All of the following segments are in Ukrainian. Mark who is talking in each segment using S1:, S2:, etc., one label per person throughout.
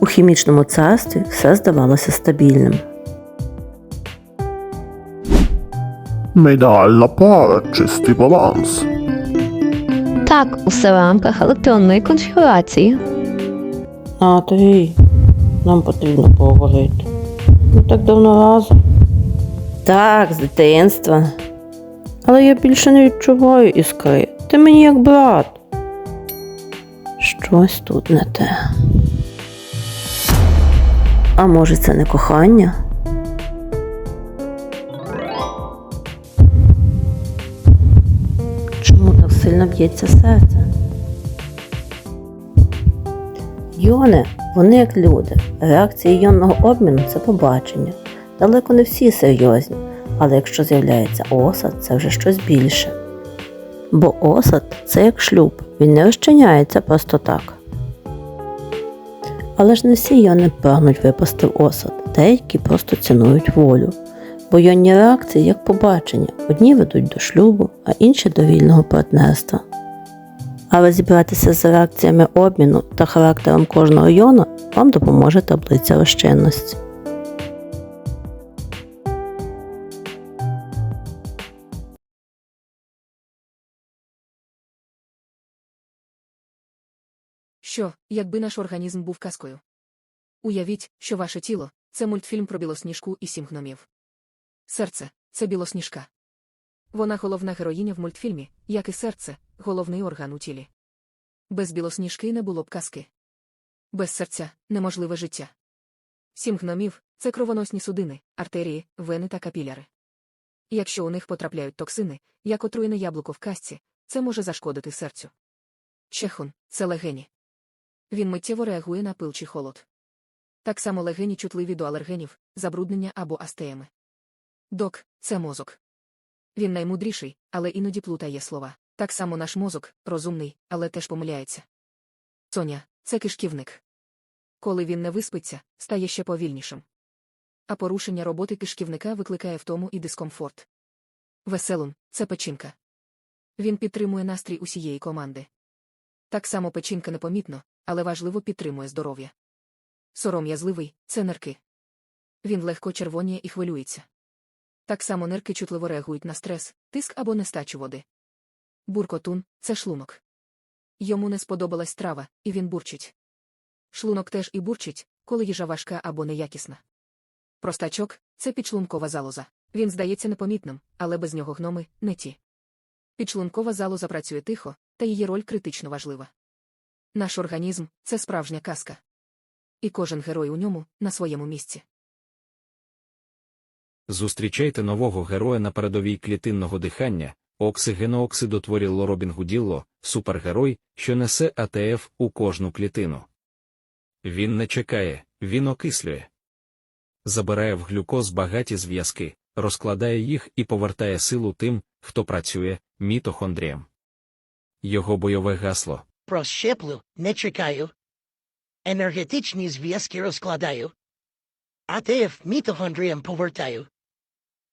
S1: У хімічному царстві все здавалося стабільним.
S2: Медальна пара, чистий баланс.
S3: Так, усе в рамках електронної конфігурації.
S1: Анатолій, нам потрібно поговорити. Ми так давно разом. Так, з дитинства. Але я більше не відчуваю іскри. Ти мені як брат. Щось тут не те. А може це не кохання? Чому так сильно б'ється серце? Йони, вони як люди. Реакція йонного обміну це побачення. Далеко не всі серйозні, але якщо з'являється осад, це вже щось більше. Бо осад це як шлюб, він не розчиняється просто так. Але ж не всі йони прагнуть випасти в осад, деякі просто цінують волю. Бо йонні реакції як побачення, одні ведуть до шлюбу, а інші до вільного партнерства. А розібратися з реакціями обміну та характером кожного йона вам допоможе таблиця розчинності.
S4: Що, якби наш організм був казкою? Уявіть, що ваше тіло це мультфільм про білосніжку і сім гномів. Серце це білосніжка. Вона головна героїня в мультфільмі, як і серце, головний орган у тілі. Без білосніжки не було б казки. Без серця неможливе життя. Сім гномів це кровоносні судини, артерії, вени та капіляри. Якщо у них потрапляють токсини, як отруєне яблуко в казці, це може зашкодити серцю. Чехун це легені. Він миттєво реагує на пил чи холод. Так само легені чутливі до алергенів, забруднення або астеями. Док це мозок. Він наймудріший, але іноді плутає слова. Так само наш мозок розумний, але теж помиляється. Соня це кишківник. Коли він не виспиться, стає ще повільнішим. А порушення роботи кишківника викликає втому і дискомфорт. Веселун це печінка. Він підтримує настрій усієї команди. Так само печінка непомітно, але важливо підтримує здоров'я. Сором'язливий це нирки. Він легко червоніє і хвилюється. Так само нирки чутливо реагують на стрес, тиск або нестачу води. Буркотун це шлунок. Йому не сподобалась трава, і він бурчить. Шлунок теж і бурчить, коли їжа важка або неякісна. Простачок це підшлункова залоза. Він здається непомітним, але без нього гноми не ті. Підшлункова залоза працює тихо, та її роль критично важлива. Наш організм це справжня казка. І кожен герой у ньому на своєму місці.
S5: Зустрічайте нового героя на передовій клітинного дихання, оксигенооксидотворі Лоробін Гуділло, супергерой, що несе АТФ у кожну клітину. Він не чекає, він окислює. Забирає в глюкоз багаті зв'язки, розкладає їх і повертає силу тим, хто працює, мітохондріям. Його бойове гасло
S6: Прощеплю, не чекаю. Енергетичні зв'язки розкладаю. АТФ мітохондріям повертаю.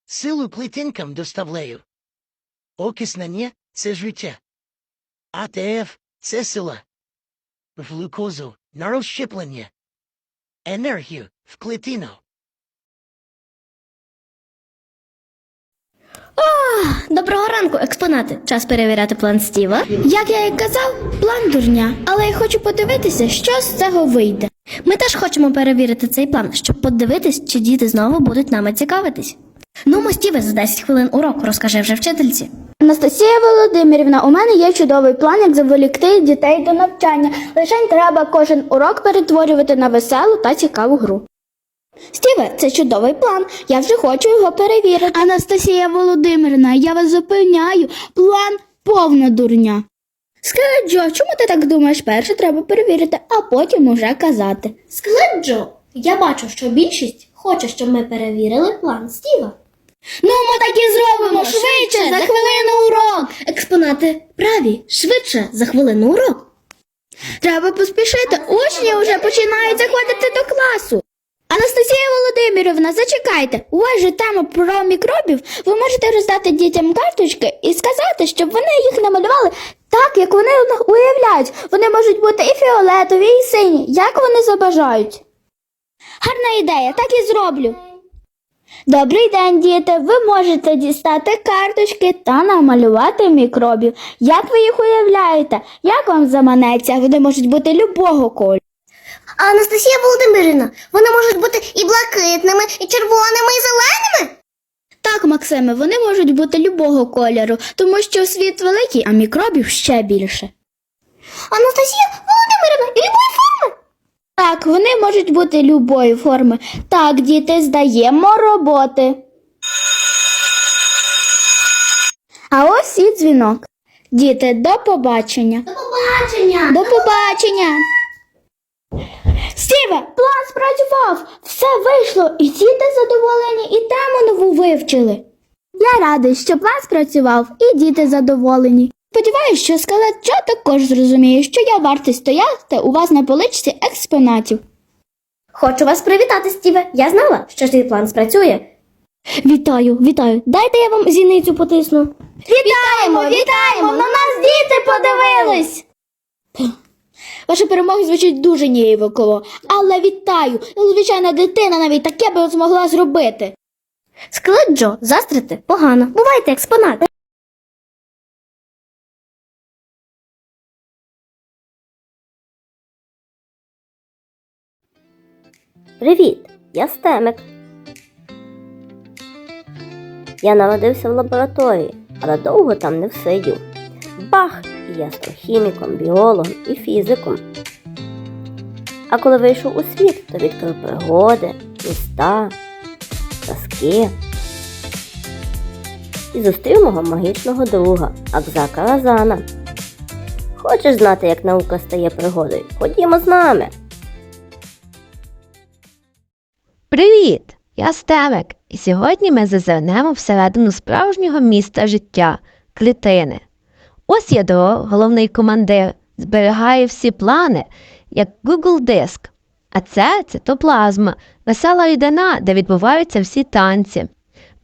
S6: Силу клітинкам доставляю. Окиснення – це життя. АТФ – це сила. Глюкозу – на розщеплення. Енергію – в клітину.
S7: Доброго ранку, експонати. Час перевіряти план Стіва. Як я і казав, план дурня. Але я хочу подивитися, що з цього вийде. Ми теж хочемо перевірити цей план, щоб подивитись, чи діти знову будуть нами цікавитись. Ну, мо, Стіве, за 10 хвилин урок розкажи вже вчительці.
S8: Анастасія Володимирівна, у мене є чудовий план, як заволікти дітей до навчання. Лише треба кожен урок перетворювати на веселу та цікаву гру. Стіве, це чудовий план. Я вже хочу його перевірити. Анастасія Володимирівна, я вас запевняю, план повна дурня. Скелет чому ти так думаєш? Перше треба перевірити, а потім уже казати.
S7: Скелет я бачу, що більшість хоче, щоб ми перевірили план Стіва.
S8: Ну, ми так і зробимо швидше, за хвилину урок.
S7: Експонати праві, швидше за хвилину урок.
S8: Треба поспішити, учні вже починають заходити до класу. Анастасія Володимирівна, зачекайте. У вас же тема про мікробів. Ви можете роздати дітям карточки і сказати, щоб вони їх намалювали Так, як вони уявляють, вони можуть бути і фіолетові, і сині, як вони забажають. Гарна ідея, так і зроблю. Добрий день, діти. Ви можете дістати карточки та намалювати мікробів. Як ви їх уявляєте? Як вам заманеться? Вони можуть бути любого кольору.
S7: Анастасія Володимирівна, вони можуть бути і блакитними, і червоними, і зеленими.
S8: Так, Максиме, вони можуть бути любого кольору, тому що світ великий, а мікробів ще більше.
S7: Анастасія Володимирівна, і любої форми.
S8: Так, вони можуть бути любої форми. Так, діти, здаємо роботи. А ось і дзвінок. Діти, до побачення.
S7: До побачення.
S8: До побачення. Стіве, план спрацював. Все вийшло, і діти задоволені, і тему нову вивчили. Я радий, що план спрацював, і діти задоволені. Сподіваюсь, що скелет Джо також зрозуміє, що я вартий стояти у вас на поличці експонатів.
S7: Хочу вас привітати, Стіве. Я знала, що твій план спрацює.
S8: Вітаю, вітаю. Дайте я вам зіницю потисну. Вітаємо, вітаємо! На нас діти подивились. Ваша перемога звучить дуже ніяково, але вітаю. Звичайна дитина навіть таке би змогла зробити.
S7: Скелет Джо, застрити погано. Бувайте експонати.
S9: Привіт, я Стемик. Я народився в лабораторії, але довго там не всидів. Бах! І я став хіміком, біологом і фізиком. А коли вийшов у світ, то відкрив пригоди, міста, казки. І зустрів мого магічного друга Акзака Разана. Хочеш знати, як наука стає пригодою? Ходімо з нами.
S3: Привіт! Я Стемик, і сьогодні ми зазирнемо всередину справжнього міста життя клітини. Ось ядро, головний командир, зберігає всі плани, як Google Диск. А це цитоплазма, весела рідина, де відбуваються всі танці.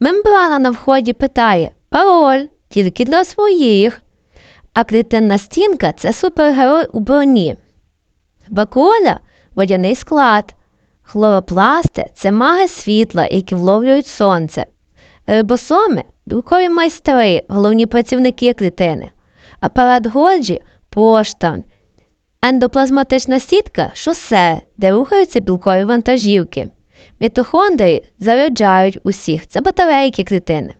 S3: Мембрана на вході питає пароль тільки для своїх. А клітинна стінка це супергерой у броні. Вакуоля – водяний склад. Хлоропласти це маги світла, які вловлюють сонце. Рибосоми білкові майстри, головні працівники клітини. Апарат Годжі пошта. Ендоплазматична сітка шосе, де рухаються білкові вантажівки. Мітохондрії заряджають усіх це батарейки клітини.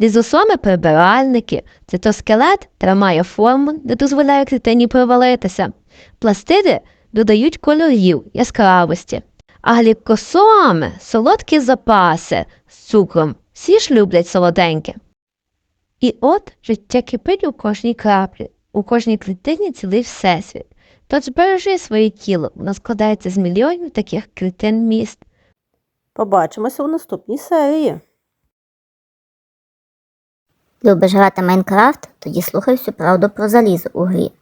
S3: Лізосоми прибиральники, цитоскелет тримає форму, де дозволяє клітині провалитися. Пластиди додають кольорів, яскравості. А глікосоми солодкі запаси з цукром. Всі ж люблять солоденьке. І от життя кипить у кожній краплі, у кожній клітині цілий всесвіт. Тож бережи своє тіло, воно складається з мільйонів таких клітин міст.
S1: Побачимося у наступній серії.
S9: Любиш грати Майнкрафт? Тоді слухай всю правду про залізо у грі.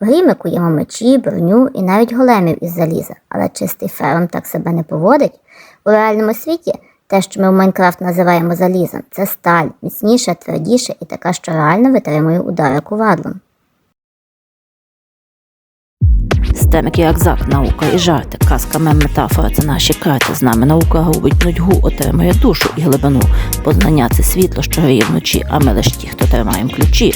S9: В грі ми куємо мечі, броню і навіть големів із заліза, але чистий фером так себе не поводить. У реальному світі те, що ми в Майнкрафт називаємо залізом, це сталь, міцніша, твердіша і така, що реально витримує удари кувадлом.
S1: Стемик і Акзак, наука і жарти, казка мем метафора це наші карти. З нами наука губить нудьгу, отримує душу і глибину. Познання це світло, що гріє вночі, а ми лиш ті, хто тримаємо ключі.